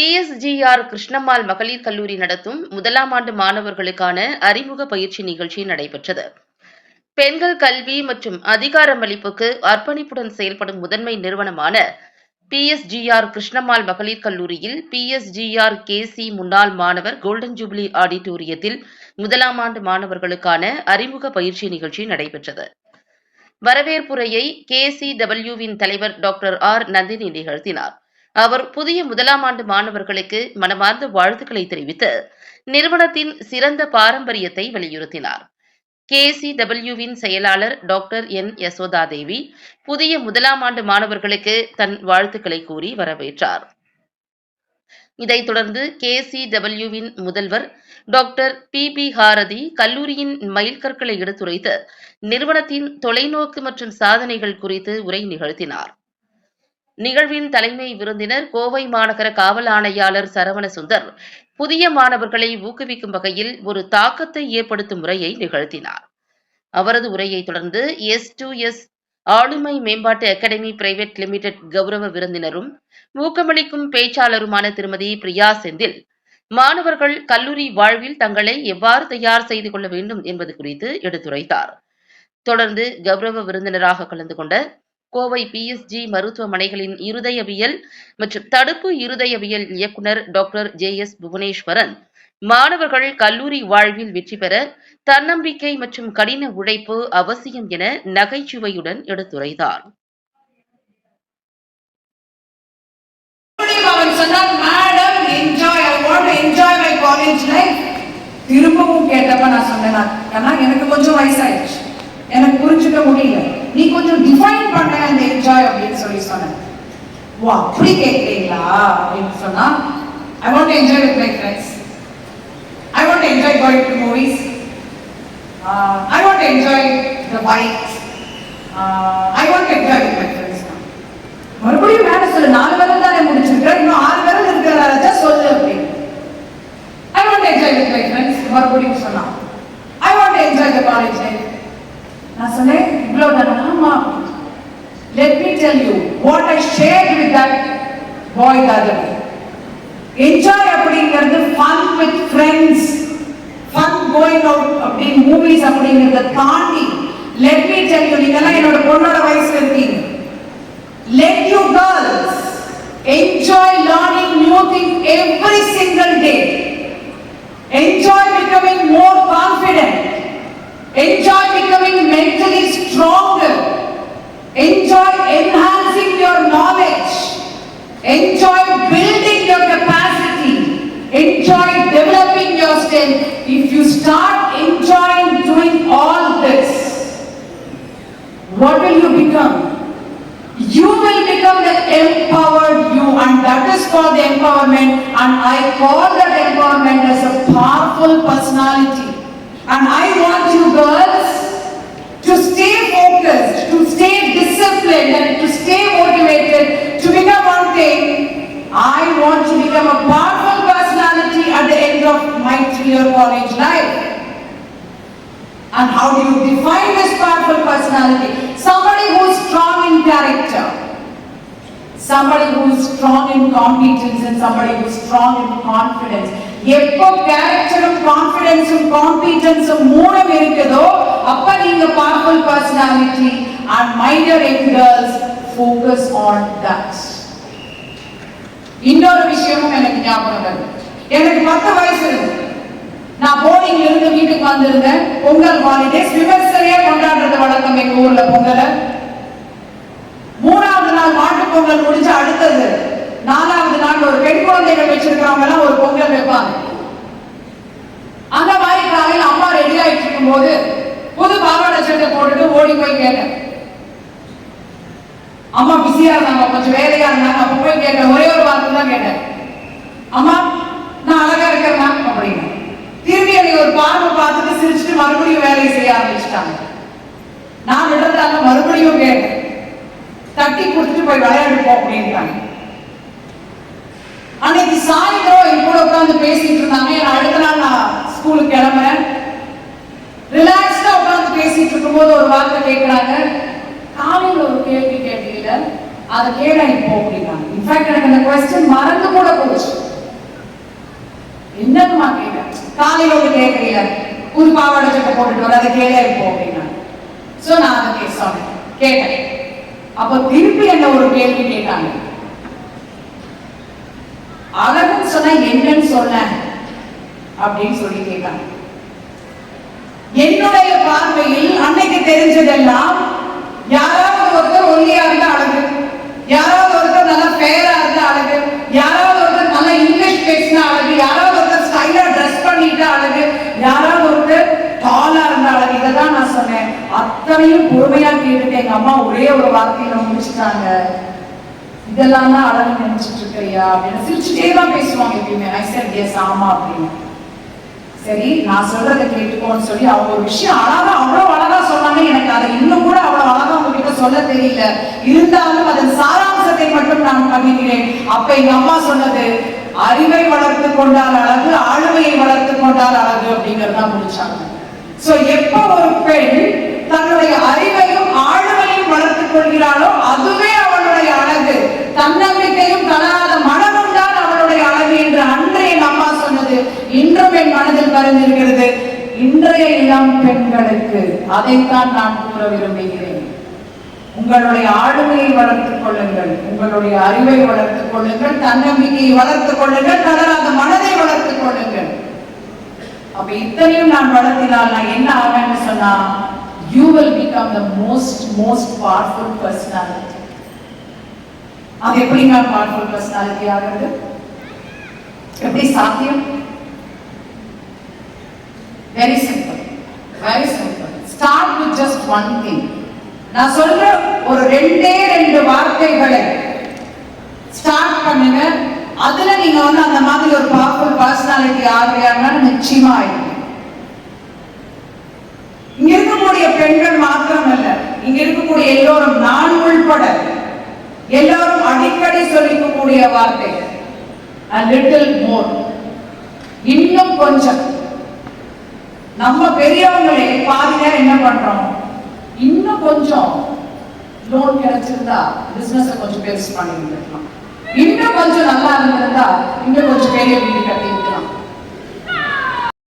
PSGR Krishnammal மகளிர் கல்லூரி நடத்தும் முதலாம் ஆண்டு மாணவர்களுக்கான அறிமுக பயிற்சி நிகழ்ச்சி நடைபெற்றது. பெண்கள் கல்வி மற்றும் அதிகாரமளிப்புக்கு அர்ப்பணிப்புடன் செயல்படும் முதன்மை நிறுவனமான பிஎஸ்ஜிஆர் கிருஷ்ணம்மாள் மகளிர் கல்லூரியில் பிஎஸ்ஜிஆர் கேசி முன்னாள் மாணவர் கோல்டன் ஜூபிலி ஆடிட்டோரியத்தில் முதலாம் ஆண்டு மாணவர்களுக்கான அறிமுக பயிற்சி நிகழ்ச்சி நடைபெற்றது. வரவேற்புரையை கேசிடபிள்யூவின் தலைவர் டாக்டர் ஆர் நந்தினி நிகழ்த்தினார். அவர் புதிய முதலாம் ஆண்டு மாணவர்களுக்கு மனமார்ந்த வாழ்த்துக்களை தெரிவித்து நிறுவனத்தின் சிறந்த பாரம்பரியத்தை வலியுறுத்தினார். கேசிடபிள்யூவின் செயலாளர் டாக்டர் என் யசோதா தேவி புதிய முதலாம் ஆண்டு மாணவர்களுக்கு தன் வாழ்த்துக்களை கூறி வரவேற்றார். இதைத் தொடர்ந்து கேசிடபிள்யூவின் முதல்வர் டாக்டர் பி. பி. ஹாரதி கல்லூரியின் மைல்கற்களை எடுத்துரைத்து நிறுவனத்தின் தொலைநோக்கு மற்றும் சாதனைகள் குறித்து உரை நிகழ்த்தினார். நிகழ்வின் தலைமை விருந்தினர் கோவை மாநகர காவல் ஆணையாளர் சரவண சுந்தர் புதிய மாணவர்களை ஊக்குவிக்கும் வகையில் ஒரு தாக்கத்தை ஏற்படுத்தும் உரையை நிகழ்த்தினார். அவரது உரையை தொடர்ந்து எஸ் டு எஸ் ஆளுமை மேம்பாட்டு அகாடமி பிரைவேட் லிமிடெட் கௌரவ விருந்தினரும் ஊக்கமளிக்கும் பேச்சாளருமான திருமதி பிரியா செந்தில் மாணவர்கள் கல்லூரி வாழ்வில் தங்களை எவ்வாறு தயார் செய்து கொள்ள வேண்டும் என்பது குறித்து எடுத்துரைத்தார். தொடர்ந்து கௌரவ விருந்தினராக கலந்து கொண்ட கோவை பிஎஸ்ஜி மருத்துவமனைகளின் இருதயவியல் மற்றும் தடுப்பு இருதயவியல் இயக்குநர் டாக்டர் ஜே எஸ் புவனேஸ்வரன். மாணவர்கள் கல்லூரி வாழ்வில் வெற்றி பெற தன்னம்பிக்கை மற்றும் கடின உழைப்பு அவசியம் என நகைச்சுவையுடன் எடுத்துரைத்தார். திரும்பவும் கேட்டப்ப நான் சொன்னேன் ஆனா எனக்கு கொஞ்சம் வயசாயிடுச்சு. எனக்கு புரிஞ்சுக்க முடியல. நீ கொஞ்சம் டிஃபைன் பண்ண அந்த என்ஜாய் அப்படின்னு சொல்லி சொன்னேன். ஓ அப்படி கேட்குறீங்களா அப்படின்னு சொன்னா I want enjoy with my friends I want enjoy going to movies I want enjoy the bikes I want enjoy with my friends மறுபடியும் வேலை சொல்லு. நாலு விரல் தானே முடிச்சிருக்க இன்னும் ஆறு விரல் இருக்கிறதா ராஜா சொல்லு அப்படின்னு. I want enjoy with my friends மறுபடியும் சொன்னான். I want enjoy the college life நான் சொன்னேன் இவ்வளவு தானே ஆமா let me tell you what I shared with that boy the other enjoy அப்படிங்கிறது fun with friends fun going out அப்படின்னு movies அப்படிங்கிறத தாண்டி லெட் மீ டெல் யூ நீங்கெல்லாம் என்னோட பொண்ணோட வயசுல இருக்கீங்க. Let you girls enjoy learning new thing every single day enjoy becoming more confident start enjoying doing all this, what will you become? You will become the empowered you and that is called the empowerment and I call that empowerment as a powerful personality. And I want you girls to stay focused, to stay disciplined and to stay motivated to become one thing. I want to become a powerful personality at the end of my three-year college life. And how do you define this powerful personality? Somebody who is strong in character, somebody who is strong in competence, and somebody who is strong in confidence. எப்போ கேரக்டரும் கான்பிடன்ஸும் காம்பீட்டன்ஸும் மூணும் இருக்குதோ அப்ப நீங்க powerful personality and minder young girls focus on that இன்னொரு விஷயமும் எனக்கு ஞாபகம் வருது எனக்கு பத்து வயசு இருக்கு நான் இருந்து வீட்டுக்கு வந்திருந்த பொங்கல் ஹாலிடேஸ் விமர்சனையா கொண்டாடுறது வழக்கம் எங்க ஊர்ல பொங்கலை. மூணாவது நாள் மாட்டு பொங்கல் முடிஞ்சு அடுத்தது நாலாவது நாள் ஒரு பெண் குழந்தை உட்காந்து பேசிட்டு இருந்தாங்க. ஏன்னா அடுத்த நாள் நான் ஸ்கூலுக்கு கிளம்புறேன். ரிலாக்ஸ்டா உட்காந்து பேசிட்டு இருக்கும் போது ஒரு வார்த்தை கேட்கிறாங்க காலையில் ஒரு கேள்வி கேள்வியில அதை கேட இப்போ அப்படின்னா இன்ஃபேக்ட் எனக்கு அந்த கொஸ்டின் மறந்து கூட போச்சு. என்னம்மா கேட்டேன் காலையில் ஒரு கேட்கல ஒரு பாவாடை சட்டை போட்டுட்டு வர அதை கேள இப்போ அப்படின்னா சோ நான் அதை கேஸ் கேட்டேன். அப்ப திருப்பி என்ன ஒரு கேள்வி கேட்டாங்க? சொல்ல அப்படின்னு சொல்லி கேட்டான் என்னுடைய பார்வையில் அன்னைக்கு தெரிஞ்சதெல்லாம் யாராவது ஒருத்தர் ஒல்லியா இருந்த அழகு. யாராவது ஒருத்தர் நல்லா ஃபேரா இருந்தா அழகு. யாராவது ஒருத்தர் நல்லா இங்கிலீஷ் பேசினா அழகு. யாராவது ஒருத்தர் ஸ்டைலா ட்ரெஸ் பண்ணிட்ட அழகு. யாராவது ஒருத்தர் டாலா இருந்தா அழகு. இதை தான் நான் சொன்னேன். அத்தனையும் பொறுமையா கேட்டுட்டு எங்க அம்மா ஒரே ஒரு வார்த்தையில முடிச்சுட்டாங்க. இதெல்லாம் தான் அழகு நினைச்சிட்டு இருக்கியா அப்படின்னு சிரிச்சுட்டே தான் பேசுவாங்க எப்பயுமே. ஐ said yes ஆமா அப்படின்னு. சரி நான் சொல்றதை கேட்டுக்கோன்னு சொல்லி அவங்க ஒரு விஷயம் அழகா அவ்வளவு அழகா சொன்னாங்க. எனக்கு அதை இன்னும் கூட அவ்வளவு அழகா உங்ககிட்ட சொல்ல தெரியல. இருந்தாலும் அதன் சாராம்சத்தை மட்டும் நான் பண்ணிக்கிறேன் அப்ப எங்க அம்மா சொன்னது அறிவை வளர்த்து கொண்டால் அழகு ஆளுமையை வளர்த்து கொண்டால் அழகு அப்படிங்கறதான் முடிச்சாங்க. சோ எப்ப ஒரு பெண் தன்னுடைய அறிவையும் என் இன்றைய இளம் பெண்களுக்கு அதைத்தான் நான் கூற விரும்புகிறேன். உங்களுடைய ஆளுமையை வளர்த்துக் கொள்ளுங்கள். உங்களுடைய அறிவை வளர்த்துக் கொள்ளுங்கள். தன்னம்பிக்கையை வளர்த்துக் கொள்ளுங்கள். அந்த மனதை வளர்த்துக் கொள்ளுங்கள். அப்ப இத்தனையும் நான் வளர்த்தினால் நான் என்ன ஆவேன்னு சொன்னா you will become the most most powerful personality அது எப்படி நான் பவர்ஃபுல் பர்சனாலிட்டி ஆகிறது? எப்படி சாத்தியம்? Very simple very simple start with just one thing நான் சொல்ற ஒரு ரெண்டே ரெண்டு வார்த்தைகளை ஸ்டார்ட் பண்ணுங்க. அதுல நீங்க வந்து அந்த மாதிரி ஒரு பவர்ஃபுல் பர்சனாலிட்டி ஆகுறீங்கன்னா நிச்சயமா ஆயிடும். இங்க இருக்கக்கூடிய பெண்கள் மாத்திரம் அல்ல இங்க இருக்கக்கூடிய எல்லோரும் நான் உள்பட எல்லோரும் அடிக்கடி சொல்லிக்கக்கூடிய வார்த்தை. A லிட்டில் மோர் இன்னும் கொஞ்சம். நம்ம பெரியவங்களே பாதி நேரம் என்ன பண்றோம்? இன்னும் கொஞ்சம் லோன் கிடைச்சிருந்தா பிசினஸ் கொஞ்சம் பெருசு பண்ணிருக்கலாம் இன்னும் கொஞ்சம் நல்லா இருந்திருந்தா இன்னும் கொஞ்சம் பெரிய வீடு கட்டி